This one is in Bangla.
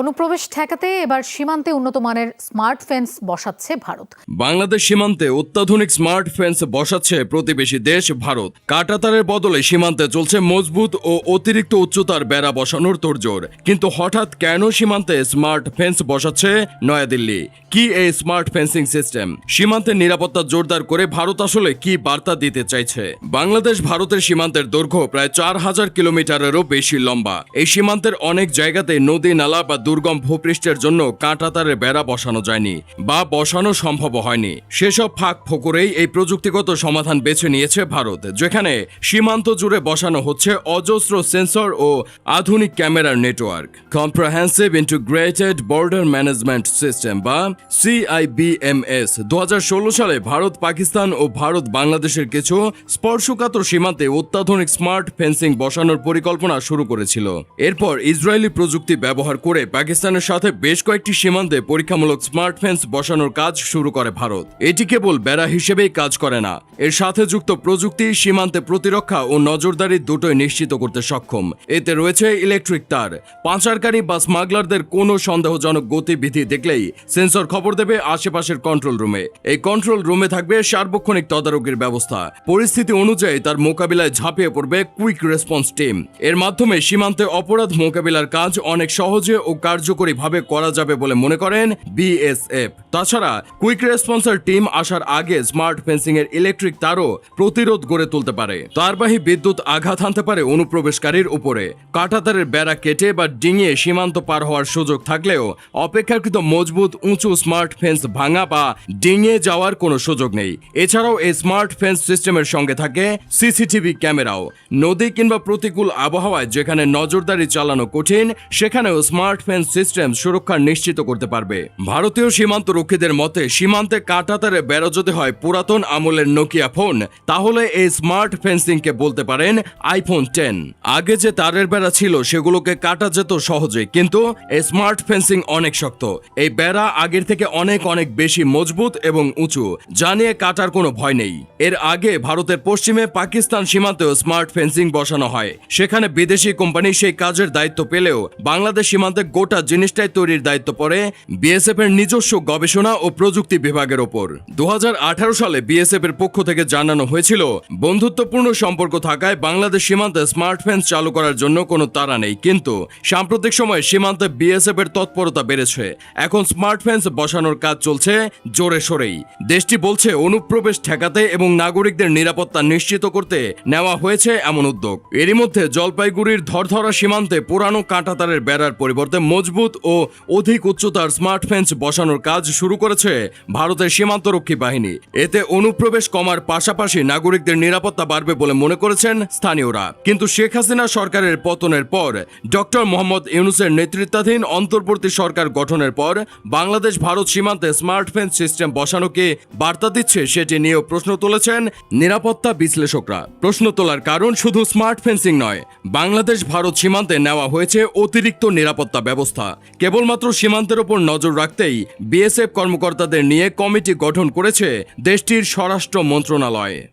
অনুপ্রবেশ ঠেকাতে এবার সীমান্তে উন্নত মানের স্মার্ট ফেন্স বসাচ্ছে ভারত। বাংলাদেশ সীমান্তে অত্যাধুনিক স্মার্ট ফেন্স বসাচ্ছে প্রতিবেশী দেশ ভারত। কাটাতারের বদলে সীমান্তে চলছে মজবুত ও অতিরিক্ত উচ্চতার বেড়া বসানোর তোড়জোড়। কিন্তু হঠাৎ কেন সীমান্তে স্মার্ট ফেন্স বসাচ্ছে নয়াদিল্লি? কি এই স্মার্ট ফেন্সিং সিস্টেম? সীমান্তের নিরাপত্তা জোরদার করে ভারত আসলে কি বার্তা দিতে চাইছে? বাংলাদেশ ভারতের সীমান্তের দৈর্ঘ্য প্রায় চার হাজার কিলোমিটারেরও বেশি লম্বা। এই সীমান্তের অনেক জায়গাতে নদী, নালা বা দুর্গম ভূপৃষ্ঠের জন্য কাঁটাতারের বেড়া বসানো যায়নি বা বসানো সম্ভব হয়নি। সেসব ফাঁক ফোকরেই এই প্রযুক্তিগত সমাধান বেছে নিয়েছে ভারত, যেখানে সীমান্ত জুড়ে বসানো হচ্ছে অজস্র সেন্সর ও আধুনিক ক্যামেরার network. Comprehensive integrated border management system বা সিআইবিএমএস দু হাজার ষোলো সালে ভারত, পাকিস্তান ও ভারত বাংলাদেশের কিছু স্পর্শকাতর সীমান্তে অত্যাধুনিক স্মার্ট ফেন্সিং বসানোর পরিকল্পনা শুরু করেছিল। এরপর ইসরায়েলি প্রযুক্তি ব্যবহার করে পাকিস্তানের সাথে বেশ কয়েকটি সীমান্তে পরীক্ষামূলক স্মার্ট ফেন্স বসানোর কাজ শুরু করে ভারত। এটি কেবল বেড়া হিসেবেই কাজ করে না, এর সাথে যুক্ত প্রযুক্তি, সীমান্তে প্রতিরক্ষা ও নজরদারি দুটোই নিশ্চিত করতে সক্ষম। এতে রয়েছে ইলেকট্রিক তার। পাচারকারী বা স্মাগলারদের কোনো সন্দেহজনক গতিবিধি দেখলেই সেন্সর খবর দেবে আশেপাশের কন্ট্রোল রুমে। এই কন্ট্রোল রুমে থাকবে সার্বক্ষণিক তদারকির ব্যবস্থা। পরিস্থিতি অনুযায়ী তার মোকাবিলায় ঝাঁপিয়ে পড়বে কুইক রেসপন্স টিম। এর মাধ্যমে সীমান্তে অপরাধ মোকাবিলার কাজ অনেক সহজে ও কার্যকরীভাবে করা যাবে বলে মনে করেন বিএসএফ। তাছাড়া কুইক রেসপন্সার টিম আসার আগে স্মার্ট ফেন্সিং এর ইলেকট্রিক তারও প্রতিরোধ গড়ে তুলতে পারে। তারবাহী বিদ্যুৎ আঘাত হানতে পারে অনুপ্রবেশকারীর উপরে। কাঁটাতারের বেড়া কেটে বা ডিঙিয়ে সীমান্ত পার হওয়ার সুযোগ থাকলেও অপেক্ষাকৃত মজবুত উঁচু স্মার্ট ফেন্স ভাঙা বা ডিঙিয়ে যাওয়ার কোনো সুযোগ নেই। এছাড়াও এই স্মার্ট ফেন্স সিস্টেমের সঙ্গে থাকে সিসিটিভি ক্যামেরাও। নদী কিংবা প্রতিকূল আবহাওয়ায় যেখানে নজরদারি চালানো কঠিন, সেখানেও স্মার্ট ফেন্স সিস্টেম সুরক্ষা নিশ্চিত করতে পারবে। ভারতীয় সীমান্ত রক্ষীদের মতে, সীমান্তে কাঁটাতারে বেড়া যদি হয় পুরাতন আমলের নোকিয়া ফোন তাহলে এই স্মার্ট ফেন্সিংকে বলতে পারেন আইফোন টেন আগে যে তারের বেড়া ছিল, সেগুলোকে কাটা যেত সহজে, কিন্তু এই স্মার্ট ফেন্সিং অনেক শক্ত। এই বেড়া আগের থেকে অনেক অনেক বেশি মজবুত এবং উঁচু, যা নিয়ে কাটার কোনো ভয় নেই। এর আগে ভারতের পশ্চিমে পাকিস্তান সীমান্তেও স্মার্ট ফেন্সিং বসানো হয়। সেখানে বিদেশি কোম্পানি সেই কাজের দায়িত্ব পেলেও বাংলাদেশ সীমান্তে গোটা জিনিসটাই তৈরির দায়িত্ব পড়ে বিএসএফ এর নিজস্ব গবেষণা ও প্রযুক্তি বিভাগের ওপর। দু হাজার আঠারো সালে বিএসএফ এর পক্ষ থেকে জানানো হয়েছিল, বন্ধুত্বপূর্ণ সম্পর্ক থাকায় বাংলাদেশ সীমান্তে স্মার্ট ফেন্স চালু করার জন্য কোনো তাড়া নেই। কিন্তু সাম্প্রতিক সময়ে সীমান্তে বিএসএফ এর তৎপরতা বেড়েছে। এখন স্মার্ট ফেন্স বসানোর কাজ চলছে জোরে সোরেই। দেশটি বলছে, অনুপ্রবেশ ঠেকাতে এবং নাগরিকদের নিরাপত্তা নিশ্চিত করতে নেওয়া হয়েছে এমন উদ্যোগ। এরই মধ্যে জলপাইগুড়ির ধরধরা সীমান্তে পুরানো কাঁটাতারের বেড়ার পরিবর্তে মজবুত ও অধিক উচ্চতার স্মার্ট ফেন্স বসানোর কাজ শুরু করেছে ভারতের সীমান্তরক্ষী বাহিনী। এতে অনুপ্রবেশ কমার পাশাপাশি নাগরিকদের নিরাপত্তা বাড়বে বলে মনে করেছেন স্থানীয়রা। কিন্তু শেখ হাসিনা সরকারের পতনের পর, ডক্টর মোহাম্মদ ইউনুসের নেতৃত্বাধীন অন্তর্বর্তী সরকার গঠনের পর বাংলাদেশ ভারত সীমান্তে স্মার্ট ফেন্স সিস্টেম বসানোকে বার্তা দিচ্ছে সেটি নিয়েও প্রশ্ন তুলেছেন নিরাপত্তা বিশ্লেষকরা। প্রশ্ন তোলার কারণ শুধু স্মার্ট ফেন্সিং নয়, বাংলাদেশ ভারত সীমান্তে নেওয়া হয়েছে অতিরিক্ত নিরাপত্তা ব্যবস্থা। কেবলমাত্র সীমান্তের ওপর নজর রাখতেই বিএসএফ কর্মকর্তাদের নিয়ে কমিটি গঠন করেছে দেশটির স্বরাষ্ট্র মন্ত্রণালয়।